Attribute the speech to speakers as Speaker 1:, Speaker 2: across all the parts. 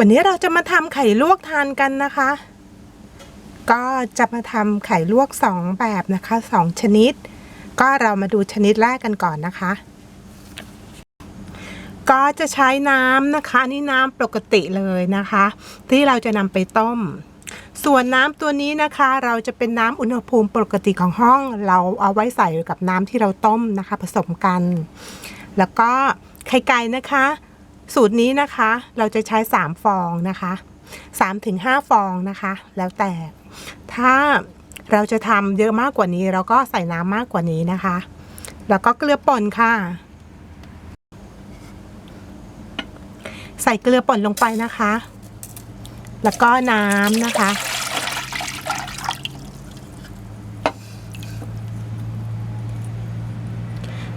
Speaker 1: วันนี้เราจะมาทำไข่ลวกทานกันนะคะ ก็จะมาทำไข่ลวกสองแบบนะคะสองชนิด ก็เรามาดูชนิดแรกกันก่อนนะคะ ก็จะใช้น้ำนะคะนี่น้ำปกติเลยนะคะ ที่เราจะนำไปต้ม ส่วนน้ำตัวนี้นะคะ เราจะเป็นน้ำอุณหภูมิปกติของห้อง เราเอาไว้ใส่กับน้ำที่เราต้มนะคะ ผสมกัน แล้วก็ไข่ไก่นะคะ สูตรนี้นะคะเราจะใช้ 3 ฟองนะคะ3ถึง5ฟองนะคะ แล้วแต่ ถ้าเราจะทำเยอะมากกว่านี้ เราก็ใส่น้ำมากกว่านี้นะคะ แล้วก็เกลือป่นค่ะ ใส่เกลือป่นลงไปนะคะ แล้วก็น้ำนะคะ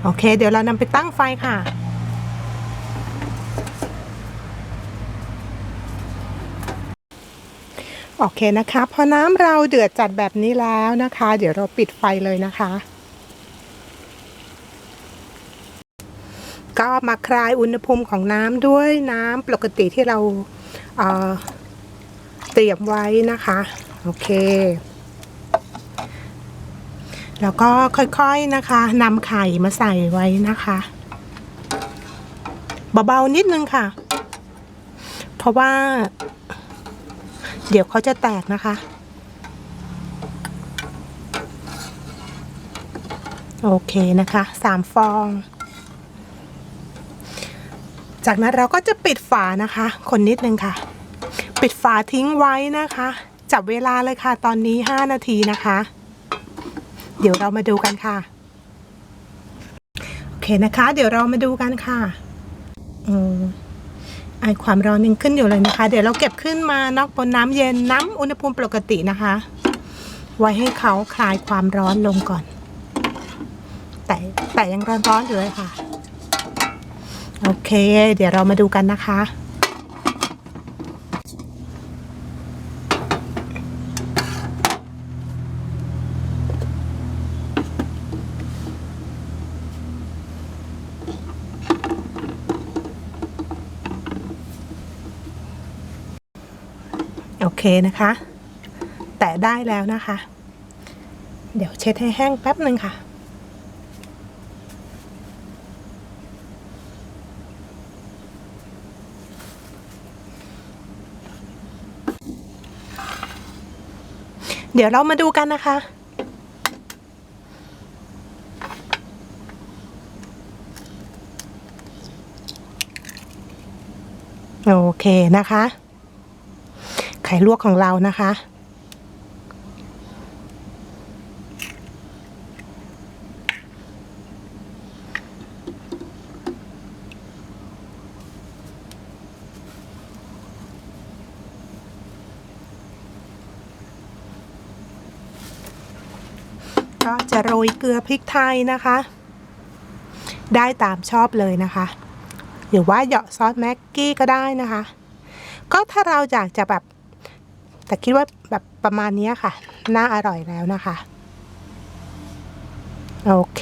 Speaker 1: โอเค เดี๋ยวเรานำไปตั้งไฟค่ะ โอเคนะคะ พอน้ำเราเดือดจัดแบบนี้แล้วนะคะ เดี๋ยวเราปิดไฟเลยนะคะ ก็มาคลายอุณหภูมิของน้ำด้วยน้ำปกติที่เราเเตรียมไว้นะคะ โอเค แล้วก็ค่อยๆนะคะนำไข่มาใส่ไว้นะคะเบาๆนิดนึงค่ะ เพราะว่า เดี๋ยวเขาจะแตกนะคะ โอเคนะคะสามฟอง จากนั้นเราก็จะปิดฝานะคะ คนนิดนึงค่ะ ปิดฝาทิ้งไว้นะคะ จับเวลาเลยค่ะ ตอนนี้ 5 นาทีนะคะ เดี๋ยวเรามาดูกันค่ะ โอเคนะคะ เดี๋ยวเรามาดูกันค่ะ อืม ไอความร้อนยังขึ้นอยู่เลยนะคะ เดี๋ยวเราเก็บขึ้นมานอกบนน้ำเย็นน้ำอุณหภูมิปกตินะคะ ไว้ให้เขาคลายความร้อนลงก่อน แต่แต่ยังร้อนๆอยู่เลยค่ะ โอเค เดี๋ยวเรามาดูกันนะคะ โอเคนะคะ แตะได้แล้วนะคะ เดี๋ยวเช็ดให้แห้งแป๊บหนึ่งค่ะ เดี๋ยวเรามาดูกันนะคะโอเคนะคะ ไข่ลวกของเรานะคะ ก็จะโรยเกลือพริกไทยนะคะ ได้ตามชอบเลยนะคะหรือว่าเหยาะซอสแม็กกี้ก็ได้นะคะ ก็ถ้าเราอยากจะแบบ แต่คิดว่าแบบประมาณนี้ค่ะ น่าอร่อยแล้วนะคะ โอเค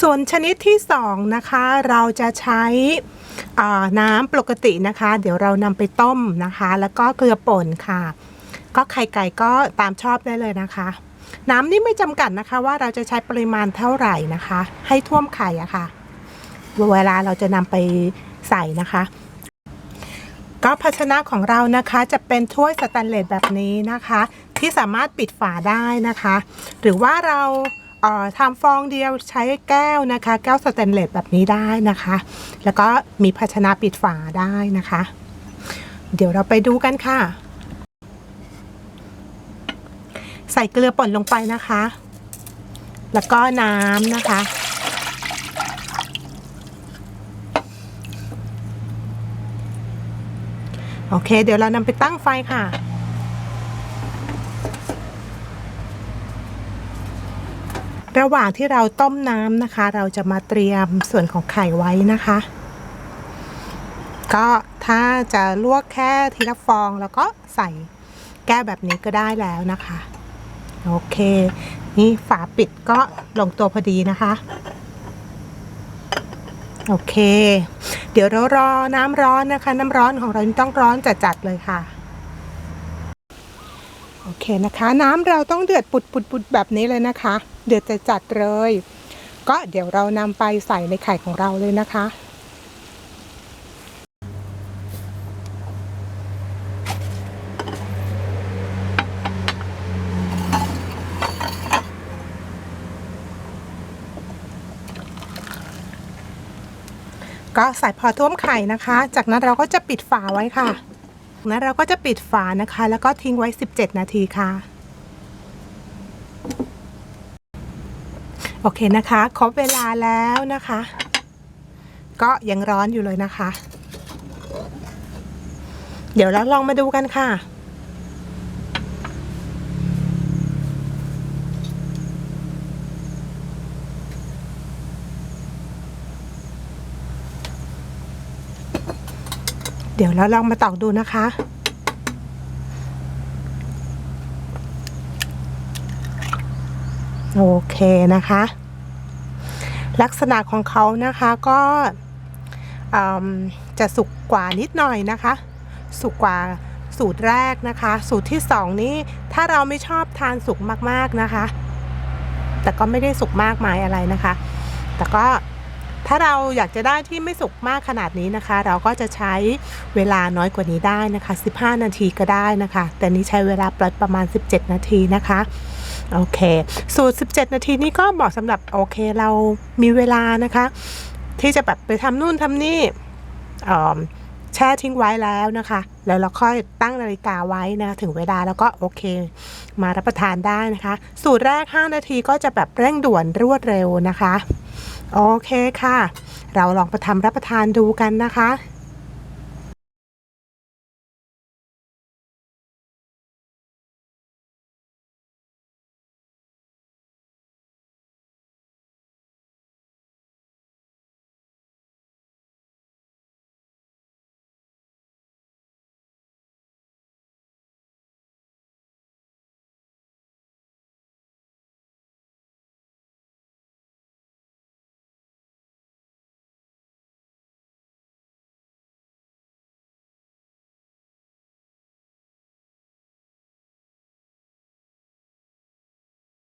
Speaker 1: ส่วนชนิดที่สองนะคะ เราจะใช้น้ำปกตินะคะ เดี๋ยวเรานำไปต้มนะคะ แล้วก็เกลือป่นค่ะ ก็ไข่ไก่ก็ตามชอบได้เลยนะคะ น้ำนี่ไม่จำกัดนะคะ ว่าเราจะใช้ปริมาณเท่าไหร่นะคะ ให้ท่วมไข่อะค่ะเวลาเราจะนำไปใส่นะคะ ก็ภาชนะของเรานะคะจะเป็นถ้วยสแตนเลสแบบนี้นะคะ ที่สามารถปิดฝาได้นะคะ หรือว่าเราเทำฟองเดียวใช้แก้วนะคะ แก้วสแตนเลสแบบนี้ได้นะคะ แล้วก็มีภาชนะปิดฝาได้นะคะ เดี๋ยวเราไปดูกันค่ะ ใส่เกลือป่นลงไปนะคะ แล้วก็น้ำนะคะ โอเค เดี๋ยวเรานำไปตั้งไฟค่ะระหว่างที่เราต้มน้ำนะคะ เราจะมาเตรียมส่วนของไข่ไว้นะคะ ก็ถ้าจะลวกแค่ทีละฟองแล้วก็ใส่แก้วแบบนี้ก็ได้แล้วนะคะ โอเค นี่ฝาปิดก็ลงตัวพอดีนะคะ โอเค เดี๋ยวเรารอน้ำร้อนนะคะ น้ำร้อนของเราต้องร้อนจัดๆเลยค่ะ โอเคนะคะ น้ำเราต้องเดือดปุดปุดปุดแบบนี้เลยนะคะ เดือดจัดๆเลย ก็เดี๋ยวเรานำไปใส่ในไข่ของเราเลยนะคะ ก็ใส่พอท่วมไข่นะคะ จากนั้นเราก็จะปิดฝาไว้ค่ะจากนั้นเราก็จะปิดฝานะคะ แล้วก็ทิ้งไว้ 17 นาทีค่ะ โอเคนะคะ ครบเวลาแล้วนะคะ ก็ยังร้อนอยู่เลยนะคะ เดี๋ยวเราลองมาดูกันค่ะ เดี๋ยวเราลองมาตอกดูนะคะ โอเคนะคะ ลักษณะของเขานะคะก็จะสุกกว่านิดหน่อยนะคะ สุกกว่าสูตรแรกนะคะ สูตรที่สองนี้ถ้าเราไม่ชอบทานสุกมากๆนะคะ แต่ก็ไม่ได้สุกมากมายอะไรนะคะ แต่ก็ ถ้าเราอยากจะได้ที่ไม่สุกมากขนาดนี้นะคะ เราก็จะใช้เวลาน้อยกว่านี้ได้นะคะ 15 นาทีก็ได้นะคะ แต่นี้ใช้เวลาประมาณ 17 นาทีนะคะโอเค สูตร 17 นาทีนี้ก็เหมาะสำหรับโอเคเรามีเวลานะคะ ที่จะแบบไปทำนู่นทำนี่แช่ทิ้งไว้แล้วนะคะ แล้วเราค่อยตั้งนาฬิกาไว้นะคะถึงเวลาแล้วก็โอเค มารับประทานได้นะคะ สูตรแรก 5 นาทีก็จะแบบเร่งด่วนรวดเร็วนะคะ โอเคค่ะ เราลองไปทำรับประทานดูกันนะคะ